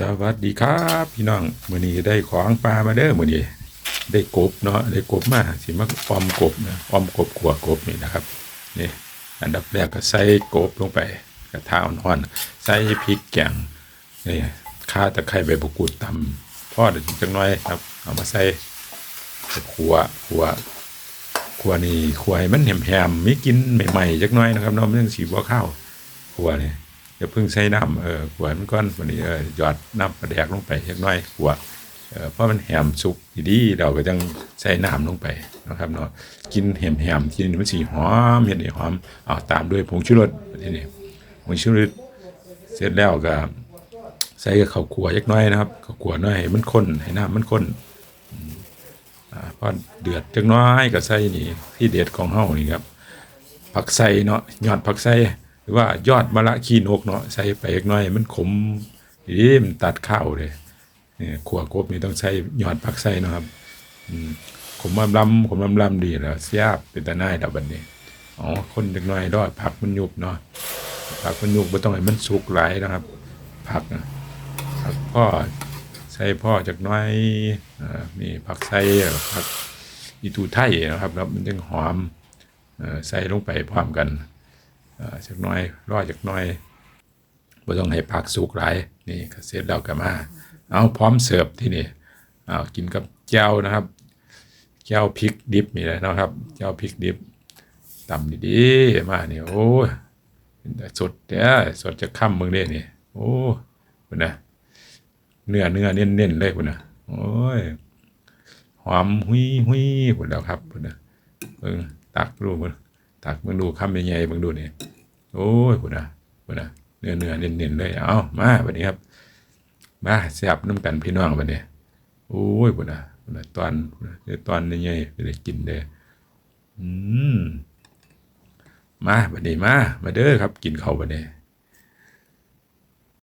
สวัสดีครับ พี่น้องมื้อนี้ได้ของปลามาเด้อมื้อนี้ได้กบเนาะได้กบมาสิมาออมกบนะออมกบขัวกบนี่นะครับนี่อันดับแรกก็ใส่กบลงไปกระทะอ่อนๆใส่พริกแกงนี่ข่าตะไคร้ใบมะกรูดตำพอเดี๋ยวจังน้อยครับ เอามาใส่ขัวขัวขัวนี่ขัวให้มันแหมๆมีกลินใหม่ๆจักหน้อยนะครับเนาะมันจังสิบ่ข้าวขัวนี่ย อย่าเพิ่งใส่น้ำเออขวดมันก้อนวันนี้เออหยอดน้ำปลาแดกลงไปเล็กน้อยขวดเออเพราะมันแหมสุกดีๆเราก็ต้องใส่น้ำลงไปนะครับเนาะกินแหมๆกินมันสีหอมเห็นหมหอมเอาตามด้วยผงชูรสทีนี้ผงชูรสเสร็จแล้วก็ใส่กับข้าวคั่วเล็กน้อยนะครับข้าวคั่วน้อยให้มันข้นให้น้ำมันข้นอ่าพอเดือดจักน้อยก็ใส่นี่ที่เด็ดของเฮานี่ครับผักไส่เนาะยอดผักไส่ หรือว่ายอดมะละขีนกเนาะใส่ไปอีกน่อย มันขมดีมันตัดข้าวเลยเนี่ยขัวกบนี่ต้องใส่ยอดผักไส่เนาะครับขมลำลำขมลำลำดีแล้วเสียบเป็นตาหน้าดับบันนี้อ๋อคนเล็กน้อยรอดผักมันยุบเนาะผักมันยุบไม่ต้องให้มันสุกหลายนะครับ ผักผักพ่อใส่พ่อจากน้อยอนี่ผักไส่ผักอีตูไทยนะครับแล้วมันจึงหอมอใส่ลงไปพร้อมกัน จักน้อยรอจักน้อยบ่ต้องให้ผักสุกหลายนี่ก็เสร็จแล้วก็มาเอาพร้อมเสิร์ฟที่นี่เอากินกับแจ่วนะครับแจ่วพริกดิบนี่แหละนะครับแจ่วพริกดิบตำดีๆมาเนี่ยโอ้ยเนแต่สดเด้สดจะค่ำมึงเด้นี่โอ้พุ่นะเนื้อเนื้อเน้นๆเลยพุ่นะโอ้ยหอมหุยหุยพุ่นแล้วครับพุ่นนะเบิ่งตักดูมันตักมึงดูคำใหญ่ๆมึงดูนี่ โอ้ยคุณนะคุณนะเนื้อเนื้อเน้นเน้นเลยเอามาบันนี้ครับมาแซ่บน้ำกันพี่น้องบันนี้โอ้ยคุณนะคุณนะตอนพุ่นนะเดี๋ยวตอนใหญ่ๆได้กินเด้ออืมมาบันนี้มามาเด้อครับ กินเขาวบันนี้